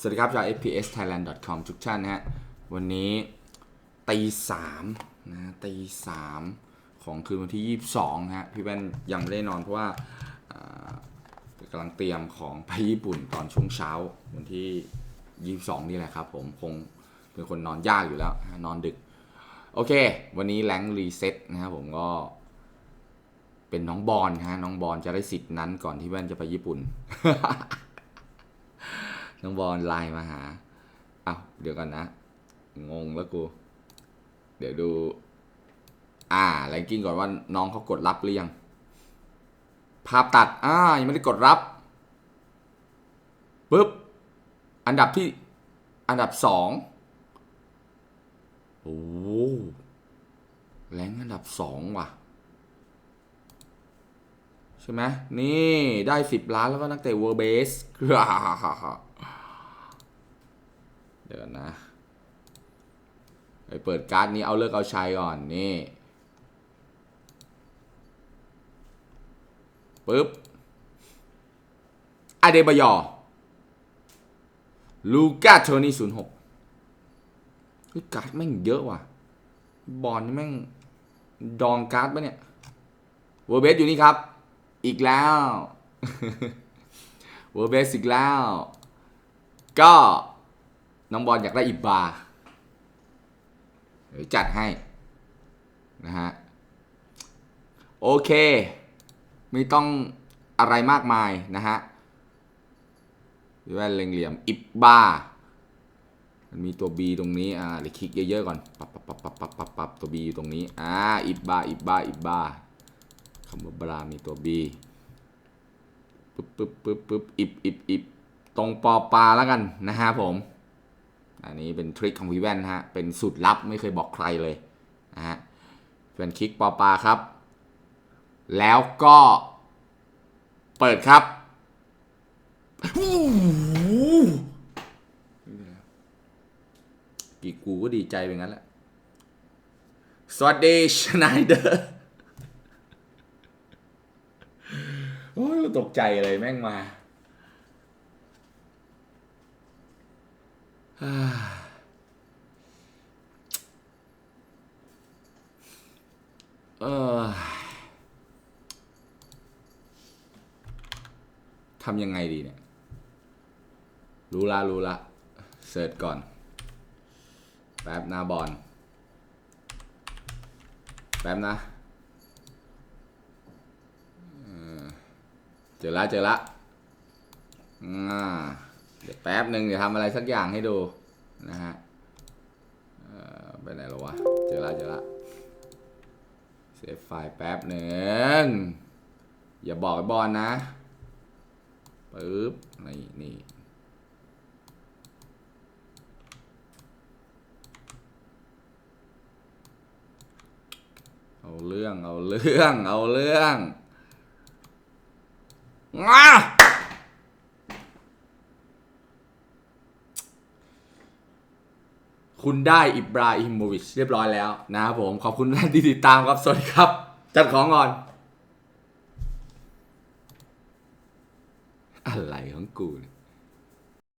สวัสดีครับจาก fpsthailand.com ทุกท่านนะฮะ วันนี้ตีสามนะตีสามของคืนวันที่ 22นะฮะ พี่แว่นยังไม่ได้นอนเพราะว่ากำลังเตรียมของไปญี่ปุ่นตอนช่วงเช้า วันที่ 22 นี่แหละครับผมคงเป็นคนนอนยากอยู่แล้วนะนอนดึก โอเค วันนี้แรงรีเซ็ตนะครับผมก็เป็นน้องบอลฮะ น้องบอลจะได้สิทธิ์นั้นก่อนที่แว่นจะไปญี่ปุ่น น้องบอลไลน์มาหาอ้าวเดี๋ยวกันนะ งงแล้วกู เดี๋ยวดู อ่าแรงกิ้งก่อนว่าน้องเขากดรับหรือยัง ภาพตัด อ่า ยังไม่ได้กดรับปึ๊บ อันดับที่ อันดับสองโอ้โหแรงอันดับสองว่ะ ใช่ไหมนี่ได้สิบล้านแล้วก็นักเตะเวอร์เบส เดี๋ยวนะไปเปิดการ์ดนี้เอาเลิกเอาชัยก่อนนี่ปึ๊บอเดบายอลูก้าโทนี่ศูนย์หกการ์ดแม่งเยอะว่ะ บอลนี่แม่ง ดองการ์ดปะเนี่ยเวอร์เบสอยู่นี่ครับ อีกแล้วเวอร์เบสอีกแล้ว ก็ น้องบอลอยากได้อิบบาเดี๋ยวจัดให้นะฮะโอเค ไม่ต้องอะไรมากมายนะฮะแว่นเล็งเหลี่ยมอิบบามันมีตัว B ตรงนี้อ่าเดี๋ยวคลิกเยอะๆก่อนปับปับปับปับปับปับปับตัว B อยู่ตรงนี้อ่าอิบบาอิบบาอิบบาคำว่าบรามีตัว B ปึ๊บปึ๊บปึ๊บปึ๊บอิบอิบอิบตรงปอปลาแล้วกันนะฮะผม อันนี้เป็นทริคของวีแวนนฮะ เป็นสูตรลับไม่เคยบอกใครเลยนะฮะเป็นคลิกปอปลาครับ แล้วก็เปิดครับกี่กูก็ดีใจไปงั้นแหละ สวัสดีชไนเดอร์ โอ้ยตกใจเลยแม่งมา ฮ่า เออทำยังไงดีเนี่ย รู้ละรู้ละเสิร์ชก่อน แป๊บนาบอลแป๊บนะเจอละเจอละอ่า เดี๋ยวแป๊บหนึ่งเดี๋ยวทำอะไรสักอย่างให้ดูนะฮะเออไปไหนแล้ววะ เจอละเจอละเซฟไฟล์แป๊บหนึ่งอย่าบอกไอ้บอลนะปึ๊บนี่นี่เอาเรื่อง เอาเรื่อง เอาเรื่องงา คุณได้อิบราฮิโมวิชเรียบร้อยแล้วนะครับผม ขอบคุณท่านที่ติดตามครับ สวัสดีครับ จัดของก่อน อะไรของกูเนี่ย